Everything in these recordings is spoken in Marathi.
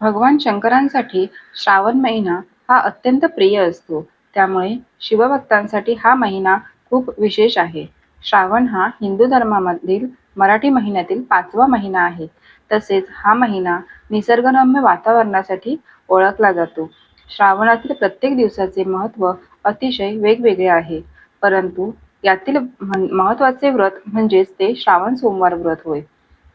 भगवान शंकरांसाठी श्रावण महिना हा अत्यंत प्रिय असतो. त्यामुळे शिवभक्तांसाठी हा महिना खूप विशेष आहे. श्रावण हा हिंदू धर्मामधील मराठी महिन्यातील पाचवा महिना आहे. तसेच हा महिना निसर्गरम्य वातावरणासाठी ओळखला जातो. श्रावणातील प्रत्येक दिवसाचे महत्त्व अतिशय वेगवेगळे आहे. परंतु यातील महत्त्वाचे व्रत म्हणजेच ते श्रावण सोमवार व्रत होय.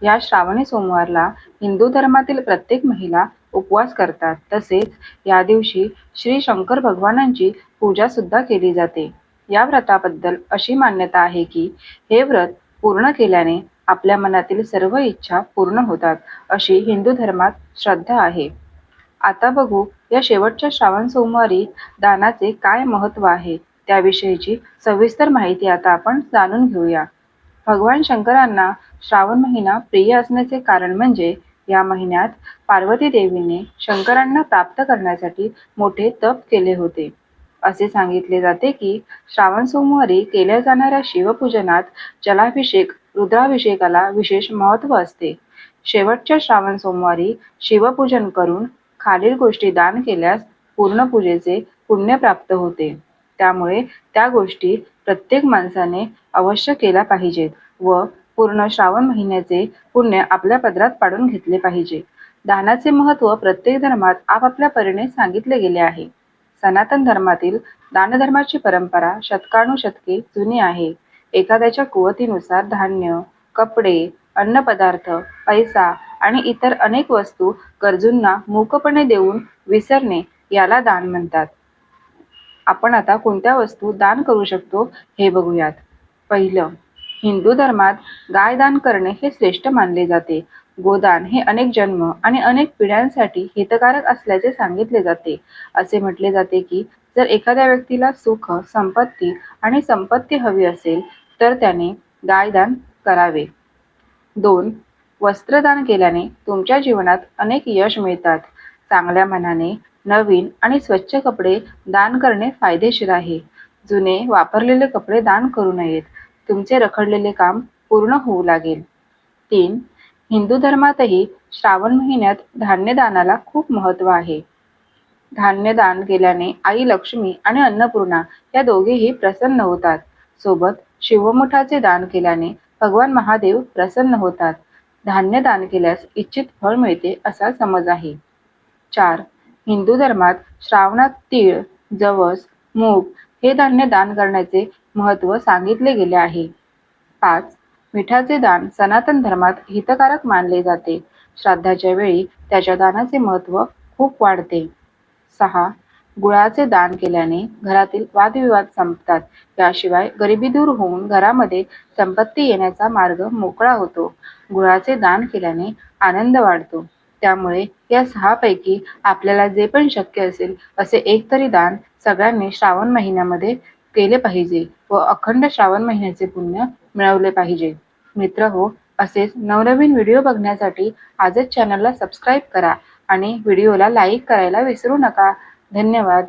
या श्रावणी सोमवारला हिंदू धर्मातील प्रत्येक महिला उपवास करतात. तसेच या दिवशी श्री शंकर भगवानांची पूजा सुद्धा केली जाते. या व्रताबद्दल अशी मान्यता आहे की हे व्रत पूर्ण केल्याने आपल्या मनातील सर्व इच्छा पूर्ण होतात अशी हिंदू धर्मात श्रद्धा आहे. आता बघू या शेवटच्या श्रावण सोमवारी दानाचे काय महत्त्व आहे? त्याविषयीची सविस्तर माहिती आता आपण जाणून घेऊया. भगवान शंकरांना श्रावण महिना प्रिय असण्याचे कारण म्हणजे या महिन्यात पार्वती देवीने शंकरांना प्राप्त करण्यासाठी मोठे तप केले होते. असे सांगितले जाते की श्रावण सोमवारी केल्या जाणाऱ्या शिवपूजनात जलाभिषेक रुद्राभिषेकाला विशेष महत्त्व असते. शेवटच्या श्रावण सोमवारी शिवपूजन करून खालील गोष्टी दान केल्यास पूर्ण पूजेचे पुण्य प्राप्त होते. त्यामुळे त्या गोष्टी प्रत्येक माणसाने अवश्य केल्या पाहिजेत व पूर्ण श्रावण महिन्याचे पुण्य आपल्या पदरात पाडून घेतले पाहिजे. दानाचे महत्त्व प्रत्येक धर्मात आपापल्या परीने सांगितले गेले आहे. सनातन धर्मातील दानधर्माची परंपरा शतकानुशतके जुनी आहे. एखाद्याच्या कुवतीनुसार धान्य कपडे अन्नपदार्थ पैसा आणि इतर अनेक वस्तू गरजूंना मूकपणे देऊन विसरणे याला दान म्हणतात. आपण आता कोणत्या वस्तू दान करू शकतो हे बघूयात. पहिलं हिंदू धर्मात गाय दान करणे हे श्रेष्ठ मानले जाते. गोदान हे अनेक जन्म आणि अनेक पिढ्यांसाठी हितकारक असल्याचे सांगितले जाते. असे म्हटले जाते की जर एखाद्या व्यक्तीला सुख संपत्ती आणि संपत्ती हवी असेल तर त्याने गायदान करावे. दोन वस्त्रदान केल्याने तुमच्या जीवनात अनेक यश मिळतात. चांगल्या मनाने नवीन आणि स्वच्छ कपडे दान करणे फायदेशीर आहे. जुने वापरलेले कपडे दान करू नयेत. तुमचे रखडलेले काम पूर्ण होऊ लागेल. तीन हिंदू धर्मातही श्रावण महिन्यात धान्यदानाला खूप महत्त्व आहे. धान्य दान केल्याने आई लक्ष्मी आणि अन्नपूर्णा या दोघेही प्रसन्न होतात. सोबत शिवमुठाचे दान केल्याने भगवान महादेव प्रसन्न होतात. धान्य दान केल्यास इच्छित फळ मिळते असा समज आहे. चार हिंदू धर्मात श्रावणात तीळ जवस मूग हे धान्य दान करण्याचे महत्त्व सांगितले गेले आहे. पाच मिठाचे दान सनातन धर्मात हितकारक मानले जाते. श्राद्धाच्या वेळी त्याच्या दानाचे महत्त्व खूप वाढते. सहा गुळाचे दान केल्याने घरातील वादविवाद संपतात. याशिवाय गरिबी दूर होऊन घरामध्ये संपत्ती येण्याचा मार्ग मोकळा होतो. गुळाचे दान केल्याने आनंद वाढतो. त्यामुळे या सहापैकी आपल्याला जे पण शक्य असेल असे एक तरी दान सगळ्यांनी श्रावण महिन्यामध्ये केले पाहिजे व अखंड श्रावण महिन्याचे पुण्य मिळवले पाहिजे. मित्र हो असेच नवनवीन व्हिडिओ बघण्यासाठी आजच चॅनलला सबस्क्राईब करा आणि व्हिडिओला लाईक करायला विसरू नका. धन्यवाद.